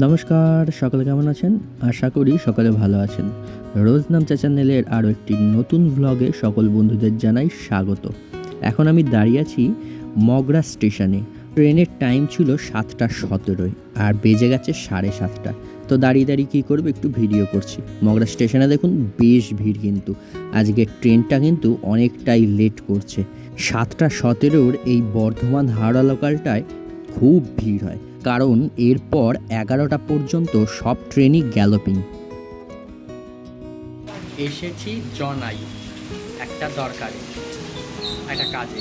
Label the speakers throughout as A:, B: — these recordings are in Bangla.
A: নমস্কার, সকলে কেমন আছেন? আশা করি সকলে ভালো আছেন। রোজ নামচা চ্যানেলের আরও একটি নতুন ভ্লগে সকল বন্ধুদের জানাই স্বাগত। এখন আমি দাঁড়িয়ে আছি মগরা স্টেশনে। ট্রেনের টাইম ছিল সাতটা সতেরোয় আর বেজে গেছে সাড়ে সাতটা। তো দাঁড়িয়ে দাঁড়িয়ে কী করব একটু ভিডিও করছি। মগরা স্টেশনে দেখুন বেশ ভিড় কিন্তু। আজকে ট্রেনটা কিন্তু অনেকটাই লেট করছে। সাতটা সতেরোর এই বর্ধমান হাওড়া লোকালটায় খুব ভিড় হয়। কারণ এরপর এগারোটা পর্যন্ত সব ট্রেনই গ্যালোপিং।
B: এসেছি জনাই একটা দরকারে, একটা কাজে।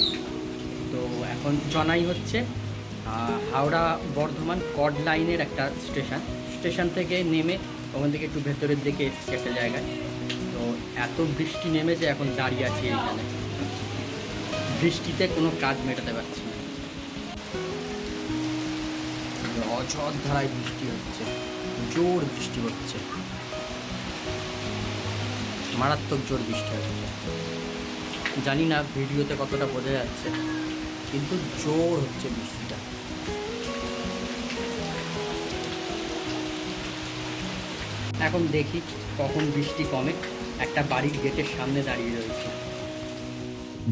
B: তো এখন জনাই হচ্ছে হাওড়া বর্ধমান কড লাইনের একটা স্টেশন। স্টেশন থেকে নেমে ওখান থেকে একটু ভেতরের দিকে এসেছি একটা জায়গায়। তো এত বৃষ্টি নেমেছে, এখন দাঁড়িয়ে আছি এইখানে। বৃষ্টিতে কোনো কাজ মেটাতে পারছি না ধারায় বৃষ্টি হচ্ছে, জোর বৃষ্টি হচ্ছে। মারাত্মক জোর বৃষ্টি হচ্ছে। জানি না ভিডিওতে কতটা বোঝা যাচ্ছে, কিন্তু জোর হচ্ছে বৃষ্টিটা। এখন দেখি কখন বৃষ্টি কমে, একটা বাড়ির গেটের সামনে দাঁড়িয়ে রয়েছে।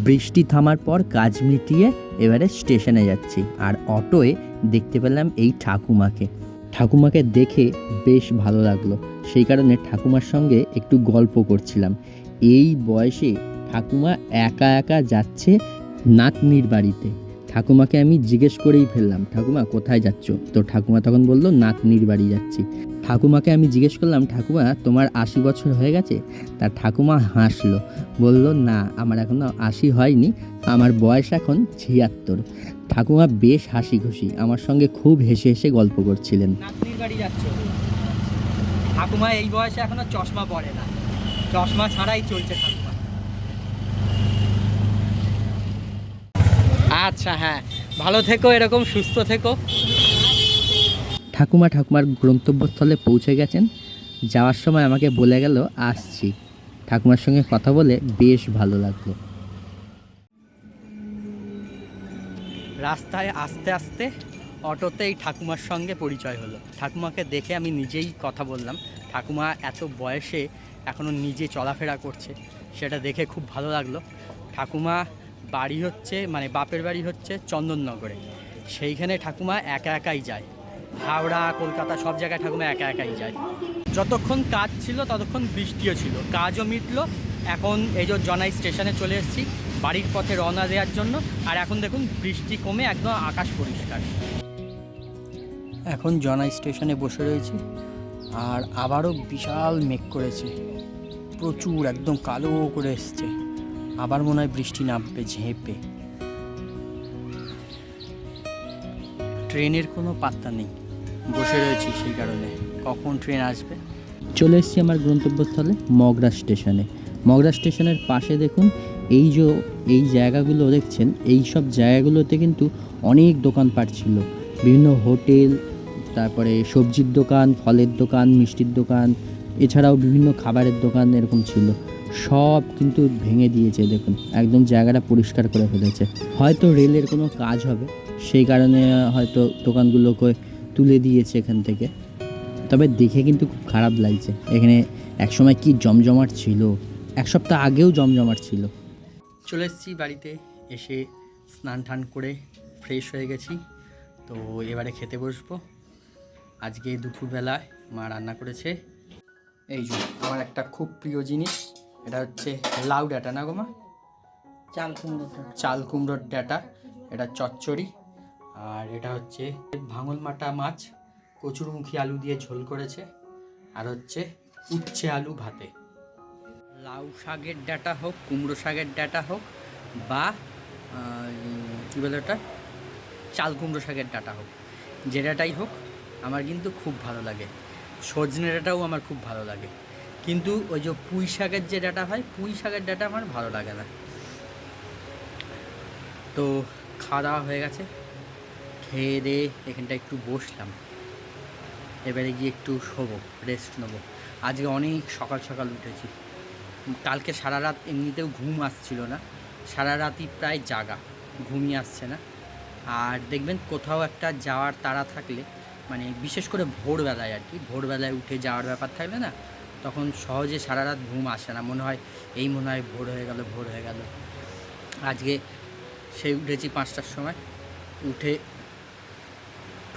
A: বৃষ্টি থামার পর কাজ মিটিয়ে এবারে স্টেশনে যাচ্ছি, আর অটোয় দেখতে পেলাম এই ঠাকুমাকে। ঠাকুমাকে দেখে বেশ ভালো লাগল। সেই কারণে ঠাকুমার সঙ্গে একটু গল্প করছিলাম। এই বয়সে ঠাকুমা একা একা যাচ্ছে নাতনির বাড়িতে। ঠাকুমাকে আমি জিজ্ঞেস করেই ফেললাম, ঠাকুমা, কোথায় যাচ্ছ? তো ঠাকুমা তখন বলল, নাতনির বাড়ি যাচ্ছি। ঠাকুমাকে আমি জিজ্ঞেস করলাম, ঠাকুমা, তোমার আশি বছর হয়ে গেছে? তার ঠাকুমা হাসলো, বলল, না, আমার এখনও আশি হয়নি, আমার বয়স এখন ছিয়াত্তর। ঠাকুমা বেশ হাসি খুশি আমার সঙ্গে খুব হেসে হেসে গল্প করছিলেন।
B: ঠাকুমা, এই বয়সে এখনও চশমা পরে না। চশমা ছাড়াই চলছে ঠাকুমা। আচ্ছা হ্যাঁ। ভালো থেকো, এরকম সুস্থ থেকো।
A: ঠাকুমা ঠাকুমার গন্তব্যস্থলে পৌঁছে গেছেন। যাওয়ার সময় আমাকে বলে গেল, আসছি। ঠাকুমার সঙ্গে কথা বলে বেশ ভালো লাগল।
B: রাস্তায় আস্তে আস্তে অটোতে এই ঠাকুমার সঙ্গে পরিচয় হলো। ঠাকুমাকে দেখে আমি নিজেই কথা বললাম। ঠাকুমা এত বয়সে এখনও নিজে চলাফেরা করছে, সেটা দেখে খুব ভালো লাগল। ঠাকুমা বাড়ি হচ্ছে মানে বাপের বাড়ি হচ্ছে চন্দননগরে। সেইখানে ঠাকুমা একা একাই যায়। হাওড়া, কলকাতা সব জায়গায় ঠাকুমা একা একাই যায়। যতক্ষণ কাজ ছিল ততক্ষণ বৃষ্টিও ছিল, কাজও মিটলো। এখন এই যে জনাই স্টেশনে চলে এসেছি, বাড়ির পথে রওনা দেওয়ার জন্য। আর এখন দেখুন, বৃষ্টি কমে একদম আকাশ পরিষ্কার। এখন জনাই স্টেশনে বসে রয়েছি, আর আবারও বিশাল মেঘ করেছে। প্রচুর, একদম কালো করে এসছে। আবার মনে হয় বৃষ্টি নামবে, ঝেঁপে। ট্রেনের কোনো পাত্তা নেই। বসে রয়েছি সেই কারণে। কখন ট্রেন আসবে?
A: চলে এসেছি আমার গন্তব্যস্থলে মগরা স্টেশনে। মগরা স্টেশনের পাশে দেখুন, এই যে, এই জায়গাগুলো দেখছেন, এই সব জায়গাগুলোতে কিন্তু অনেক দোকানপাট ছিল। বিভিন্ন হোটেল, তারপরে সবজির দোকান, ফলের দোকান, মিষ্টির দোকান, এছাড়াও বিভিন্ন খাবারের দোকান এরকম ছিল। সব কিন্তু ভেঙে দিয়েছে, দেখুন, একদম জায়গাটা পরিষ্কার করে ফেলেছে। হয়তো রেলের কোনো কাজ হবে, সেই কারণে হয়তো দোকানগুলোকে তুলে দিয়েছে এখান থেকে। তবে দেখে কিন্তু খুব খারাপ লাগছে। এখানে একসময় কি জমজমাট ছিল? এক সপ্তাহ আগেও জমজমাট ছিল।
B: চলে এসেছি বাড়িতে। এসে স্নান টান করে ফ্রেশ হয়ে গেছি। তো এবারে খেতে বসবো। আজকে দুপুরবেলায় মা রান্না করেছে। এই যে আমার একটা খুব প্রিয় জিনিস। এটা হচ্ছে লাউ ডাটা না গো মা?
C: চাল কুমড়োটা
B: চাল কুমড়োর ডাটা। এটা চচ্চড়ি। আর এটা হচ্ছে ভাঙল মাটা মাছ, কচুরমুখী আলু দিয়ে ঝোল করেছে, আর হচ্ছে উচ্ছে আলু ভাতে। লাউ শাকের ডাটা হোক, কুমড়ো শাকের ডাটা হোক, বা কী বলে ওটা? চাল কুমড়ো শাকের ডাটা হোক, যে ডাটাই হোক, আমার কিন্তু খুব ভালো লাগে। সজনে ডাটাও আমার খুব ভালো লাগে। কিন্তু ওই যে পুঁই শাকের যে ডাটা হয়, পুঁই শাকের ডাটা আমার ভালো লাগে না। তো খাওয়া দাওয়া হয়ে গেছে। খেয়ে দিয়ে এখানটা একটু বসলাম। এবারে গিয়ে একটু শোবো রেস্ট নেব। আজকে অনেক সকাল সকাল উঠেছি। কালকে সারা রাত এমনিতেও ঘুম আসছিল না। সারা রাতই প্রায় জাগা ঘুমিয়ে আসছে না। আর দেখবেন কোথাও একটা যাওয়ার তাড়া থাকলে মানে বিশেষ করে ভোরবেলায় আর কি, ভোরবেলায় উঠে যাওয়ার ব্যাপার থাকলে না, তখন সহজে সারা রাত ঘুম আসে না। মনে হয়, এই মনে হয় ভোর হয়ে গেল, ভোর হয়ে গেল। আজকে সেই উঠেছি পাঁচটার সময়, উঠে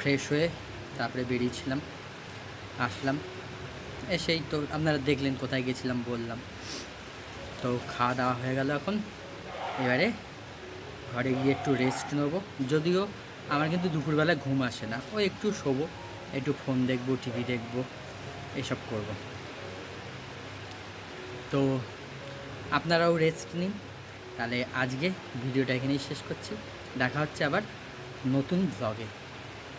B: ফ্রেশ হয়ে তারপরে বেরিয়েছিলাম, আসলাম। এসেই তো আপনারা দেখলেন কোথায় গেছিলাম বললাম। তো খাওয়া দাওয়া হয়ে গেল এখন। এবারে ঘরে গিয়ে একটু রেস্ট নেব। যদিও আমার কিন্তু দুপুরবেলা ঘুম আসে না। ও একটু শোবো, একটু ফোন দেখব টিভি দেখব, এসব করব। তো আপনারাও রেস্ট নিন। তাহলে আজকে ভিডিওটা এখানেই শেষ করছি। দেখা হচ্ছে আবার নতুন ব্লগে